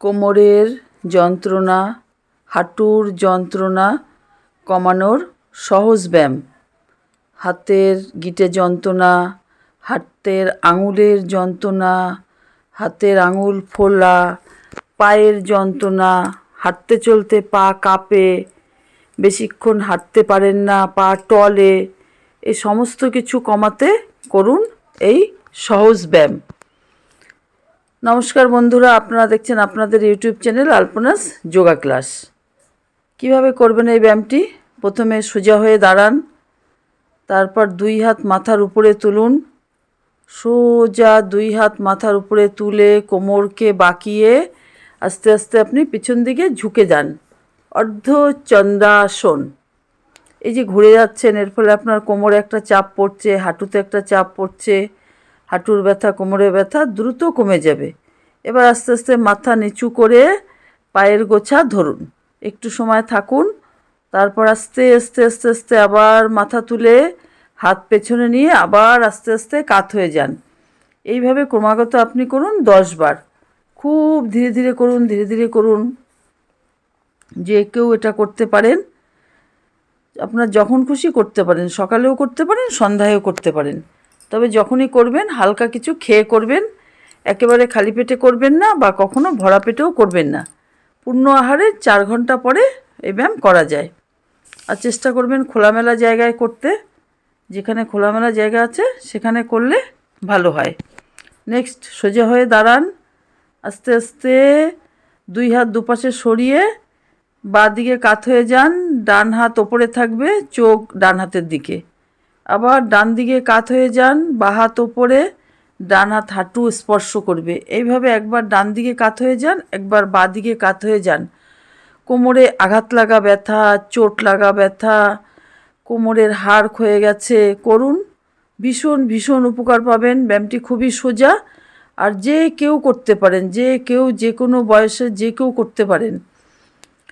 কোমরের যন্ত্রণা, হাঁটুর যন্ত্রণা কমানোর সহজ ব্যায়াম। হাতের গিঁটে যন্ত্রণা, হাতের আঙুলের যন্ত্রণা, হাতের আঙুল ফোলা, পায়ের যন্ত্রণা, হাঁটতে চলতে পা কাঁপে, বেশিক্ষণ হাঁটতে পারেন না, পা টলে এই সমস্ত কিছু কমাতে করুন এই সহজ ব্যায়াম। নমস্কার বন্ধুরা, আপনারা দেখছেন আপনাদের YouTube channel Alpanas yoga class. কীভাবে করবেন এই ব্যায়ামটি? প্রথমে সোজা হয়ে দাঁড়ান, তারপর দুই হাত মাথার উপরে তুলুন। সোজা দুই হাত মাথার উপরে তুলে কোমরকে বাঁকিয়ে আস্তে আস্তে আপনি পিছন দিকে ঝুঁকে যান। অর্ধ চন্দ্রাসন এই যে ঘুরে যাচ্ছেন, এর ফলে আপনার কোমরে একটা চাপ পড়ছে, হাঁটুতে একটা চাপ পড়ছে হাঁটুর ব্যথা কোমরে ব্যথা দ্রুত কমে যাবে। এবার আস্তে আস্তে মাথা নিচু করে পায়ের গোছা ধরুন। একটু সময় থাকুন, তারপর আস্তে আস্তে আস্তে আস্তে আবার মাথা তুলে হাত পেছনে নিয়ে আবার আস্তে আস্তে কাত হয়ে যান। এইভাবে ক্রমাগত আপনি করুন দশ বার। খুব ধীরে ধীরে করুন, ধীরে ধীরে করুন। যে কেউ এটা করতে পারেন, আপনার যখন খুশি করতে পারেন, সকালেও করতে পারেন, সন্ধ্যায়ও করতে পারেন। তবে যখনই করবেন, হালকা কিছু খেয়ে করবেন, একেবারে খালি পেটে করবেন না বা কখনো ভরা পেটেও করবেন না। পূর্ণ আহারে চার ঘণ্টা পরে এই ব্যায়াম করা যায়। আর চেষ্টা করবেন খোলামেলা জায়গায় করতে। যেখানে খোলামেলা জায়গা আছে, সেখানে করলে ভালো হয়। নেক্সট, সোজা হয়ে দাঁড়ান। আস্তে আস্তে দুই হাত দুপাশে সরিয়ে বাঁ দিকে কাত হয়ে যান। ডান হাত ওপরে থাকবে, চোখ ডান হাতের দিকে। আবার ডান দিকে কাত হয়ে যান, বা হাত ওপরে, ডান হাত হাঁটু স্পর্শ করবে। এইভাবে একবার ডান দিকে কাত হয়ে যান, একবার বাঁ দিকে কাত হয়ে যান। কোমরে আঘাত লাগা ব্যথা, চোট লাগা ব্যথা, কোমরের হাড় ক্ষয়ে গেছে, করুন। ভীষণ ভীষণ উপকার পাবেন। ব্যায়ামটি খুবই সোজা। আর যে কেউ করতে পারেন, যে কেউ, যে কোনো বয়সে যে কেউ করতে পারেন।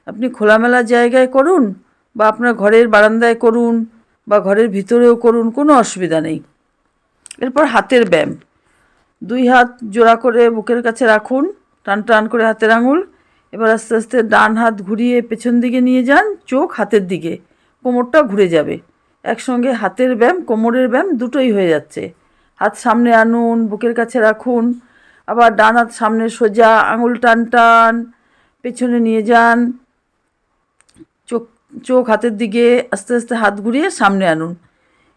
আপনি খোলামেলা জায়গায় করুন, বা আপনার ঘরের বারান্দায় করুন বা ঘরের ভিতরেও করুন, কোনো অসুবিধা নেই। এরপর হাতের ব্যায়াম। দুই হাত জোড়া করে বুকের কাছে রাখুন, টান টান করে হাতের আঙুল। এবার আস্তে আস্তে ডান হাত ঘুরিয়ে পেছন দিকে নিয়ে যান, চোখ হাতের দিকে। কোমরটা ঘুরে যাবে। একসঙ্গে হাতের ব্যায়াম, কোমরের ব্যায়াম দুটোই হয়ে যাচ্ছে। হাত সামনে আনুন, বুকের কাছে রাখুন। আবার ডান হাত সামনে সোজা, আঙুল টান টান, পেছনে নিয়ে যান। চোখ চোখ হাতের দিকে আস্তে আস্তে হাত ঘুরিয়ে সামনে আনুন।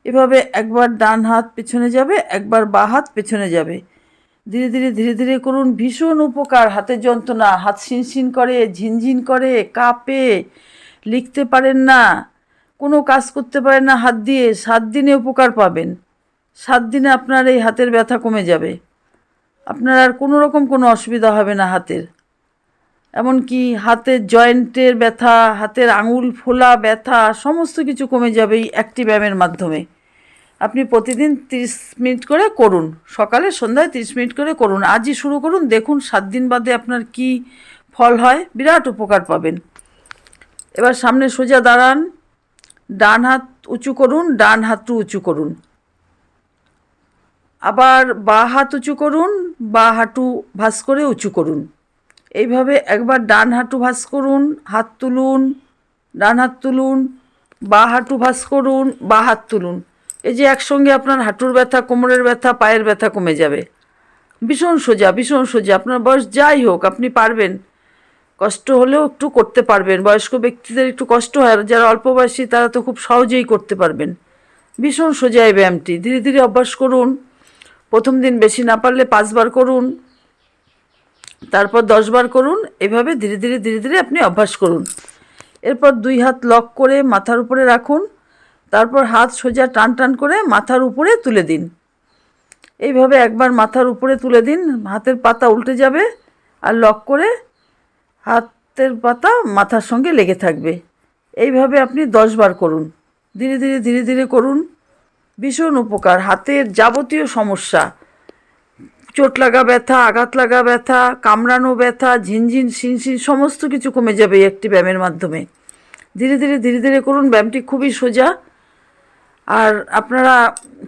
এভাবে একবার ডান হাত পেছনে যাবে, একবার বা হাত পেছনে যাবে। ধীরে ধীরে ধীরে ধীরে করুন ভীষণ উপকার। হাতের যন্ত্রণা, হাত শিনশিন করে, ঝিনঝিন করে, কাঁপে, লিখতে পারেন না, কোনো কাজ করতে পারেন না হাত দিয়ে, সাত দিনে উপকার পাবেন। সাত দিনে আপনার এই হাতের ব্যথা কমে যাবে। আপনার আর কোনো রকম কোনো অসুবিধা হবে না হাতের। এমনকি হাতের জয়েন্টের ব্যথা, হাতের আঙুল, ফোলা ব্যথা, সমস্ত কিছু কমে যাবে এই একটি ব্যায়ামের মাধ্যমে। আপনি প্রতিদিন তিরিশ মিনিট করে করুন। সকালে সন্ধ্যায় তিরিশ মিনিট করে করুন। আজই শুরু করুন। দেখুন সাত দিন বাদে আপনার কি ফল হয়। বিরাট উপকার পাবেন। এবার সামনে সোজা দাঁড়ান। ডান হাত উঁচু করুন, ডান হাতটু উঁচু করুন। আবার বা হাত উঁচু করুন, বা হাঁটু ভাঁজ করে উঁচু করুন। এইভাবে একবার ডান হাঁটু ভাঁজ করুন, হাত তুলুন, ডান হাত তুলুন, বা হাঁটু ভাঁজ করুন, বা হাত তুলুন। এই যে একসঙ্গে আপনার হাঁটুর ব্যথা, কোমরের ব্যথা, পায়ের ব্যথা কমে যাবে। ভীষণ সোজা ভীষণ সোজা। আপনার বয়স যাই হোক, আপনি পারবেন। কষ্ট হলেও একটু করতে পারবেন। বয়স্ক ব্যক্তিদের একটু কষ্ট হয় যারা অল্প বয়সী, তারা তো খুব সহজেই করতে পারবেন। ভীষণ সোজা এই ব্যায়ামটি। ধীরে ধীরে অভ্যাস করুন। প্রথম দিন বেশি না পারলে পাঁচবার করুন। তারপর দশবার করুন, এভাবে ধীরে ধীরে ধীরে ধীরে আপনি অভ্যাস করুন। এরপর দুই হাত লক করে মাথার উপরে রাখুন, তারপর হাত সোজা টান টান করে মাথার উপরে তুলে দিন। এইভাবে একবার মাথার উপরে তুলে দিন, হাতের পাতা উল্টে যাবে আর লক করে হাতের পাতা মাথার সঙ্গে লেগে থাকবে। এইভাবে আপনি দশবার করুন, ধীরে ধীরে ধীরে ধীরে করুন। ভীষণ উপকার, হাতের যাবতীয় সমস্যা চোট লাগা ব্যথা, আঘাত লাগা ব্যথা, কামড়ানো ব্যথা, ঝিনঝিন, শিনশিন, সমস্ত কিছু কমে যাবে এই একটি ব্যায়ামের মাধ্যমে। ধীরে ধীরে ধীরে ধীরে করুন, ব্যায়ামটি খুবই সোজা। আর আপনারা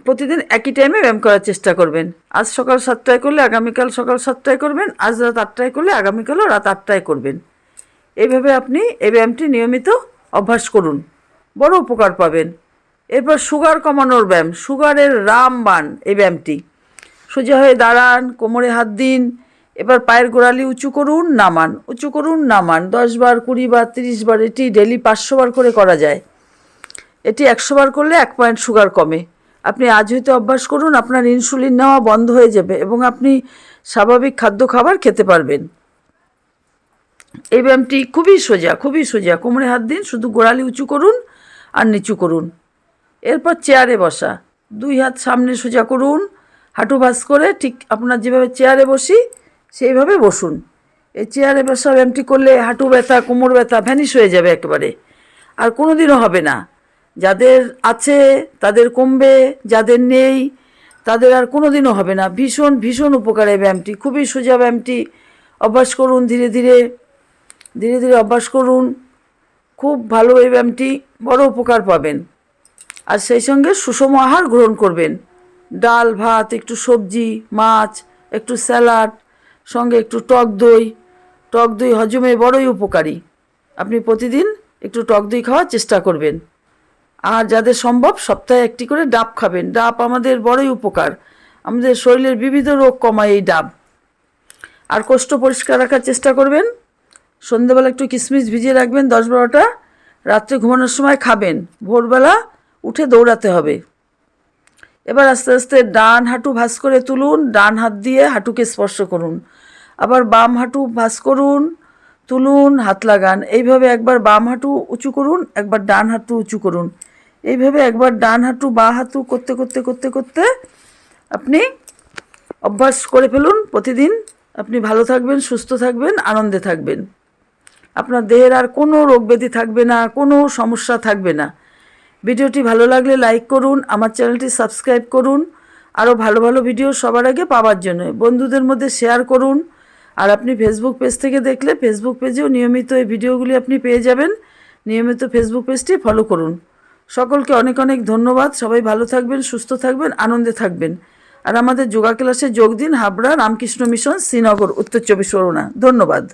প্রতিদিন একই টাইমে ব্যায়াম করার চেষ্টা করবেন। আজ সকাল সাতটায় করলে আগামীকাল সকাল সাতটায় করবেন, আজ রাত আটটায় করলে আগামীকালও রাত আটটায় করবেন। এইভাবে আপনি এই ব্যায়ামটি নিয়মিত অভ্যাস করুন। বড় উপকার পাবেন। এরপর সুগার কমানোর ব্যায়াম, সুগারের রামবান এই ব্যায়ামটি। সোজা হয়ে দাঁড়ান, কোমরে হাত দিন, এবার পায়ের গোড়ালি উঁচু করুন, নামান, উঁচু করুন, নামান, দশ বার, কুড়ি বার, তিরিশ বার, এটি ডেলি পাঁচশো বার করে করা যায়। এটি একশো বার করলে এক পয়েন্ট সুগার কমে। আপনি আজ হইতে অভ্যাস করুন, আপনার ইনসুলিন নেওয়া বন্ধ হয়ে যাবে এবং আপনি স্বাভাবিক খাদ্য খাবার খেতে পারবেন। এই ব্যায়ামটি খুবই সোজা খুবই সোজা। কোমরে হাত দিন, শুধু গোড়ালি উঁচু করুন আর নিচু করুন। এরপর চেয়ারে বসা। দুই হাত সামনে সোজা করুন হাঁটু ভাঁজ করে ঠিক আপনার যেভাবে চেয়ারে বসি, সেইভাবে বসুন। এই চেয়ারে বসা ব্যায়ামটি করলে হাঁটু ব্যথা, কোমর ব্যথা ভ্যানিশ হয়ে যাবে একেবারে। আর কোনো দিনও হবে না। যাদের আছে, তাদের কমবে, যাদের নেই, তাদের আর কোনো দিনও হবে না। ভীষণ ভীষণ উপকার ব্যায়ামটি খুবই সোজা ব্যায়ামটি অভ্যাস করুন ধীরে ধীরে। ধীরে ধীরে অভ্যাস করুন। খুব ভালো এই ব্যায়ামটি বড় উপকার পাবেন। আর সেই সঙ্গে সুষম আহার গ্রহণ করবেন। ডাল, ভাত, একটু সবজি, মাছ, একটু স্যালাড, সঙ্গে একটু টক দই। টক দই হজমে বড়ই উপকারী। আপনি প্রতিদিন একটু টক দই খাওয়ার চেষ্টা করবেন। আর যাদের সম্ভব সপ্তাহে একটি করে ডাব খাবেন। ডাব আমাদের বড়ই উপকার। আমাদের শরীরের বিবিধ রোগ কমায় এই ডাব। আর কোষ্ঠ পরিষ্কার রাখার চেষ্টা করবেন। সন্ধেবেলা একটু কিশমিশ ভিজিয়ে রাখবেন দশ বারোটা। রাত্রে ঘুমানোর সময় খাবেন। ভোরবেলা উঠে দৌড়াতে হবে। এবার আস্তে আস্তে ডান হাঁটু ভাঁজ করে তুলুন, ডান হাত দিয়ে হাঁটুকে স্পর্শ করুন। আবার বাম হাঁটু ভাঁজ করুন, তুলুন, হাত লাগান। এইভাবে একবার বাম হাঁটু উঁচু করুন, একবার ডান হাঁটু উঁচু করুন। এইভাবে একবার ডান হাঁটু, বা হাঁটু করতে করতে করতে করতে আপনি অভ্যাস করে ফেলুন প্রতিদিন। আপনি ভালো থাকবেন, সুস্থ থাকবেন, আনন্দে থাকবেন। আপনার দেহের আর কোনো রোগ ব্যাধি থাকবে না, কোনো সমস্যা থাকবে না। ভিডিওটি ভালো লাগলে লাইক করুন, আমার চ্যানেলটি সাবস্ক্রাইব করুন, আরও ভালো ভালো ভিডিও সবার আগে পাওয়ার জন্য। বন্ধুদের মধ্যে শেয়ার করুন, আর আপনি ফেসবুক পেজ থেকে দেখলে ফেসবুক পেজেও নিয়মিত এই ভিডিওগুলি আপনি পেয়ে যাবেন। নিয়মিত ফেসবুক পেজটি ফলো করুন। সকলকে অনেক অনেক ধন্যবাদ। সবাই ভালো থাকবেন, সুস্থ থাকবেন, আনন্দে থাকবেন। আর আমাদের যোগা ক্লাসে যোগ দিন হাবড়া রামকৃষ্ণ মিশন শ্রীনগর, উত্তর চব্বিশ পরগনা। ধন্যবাদ।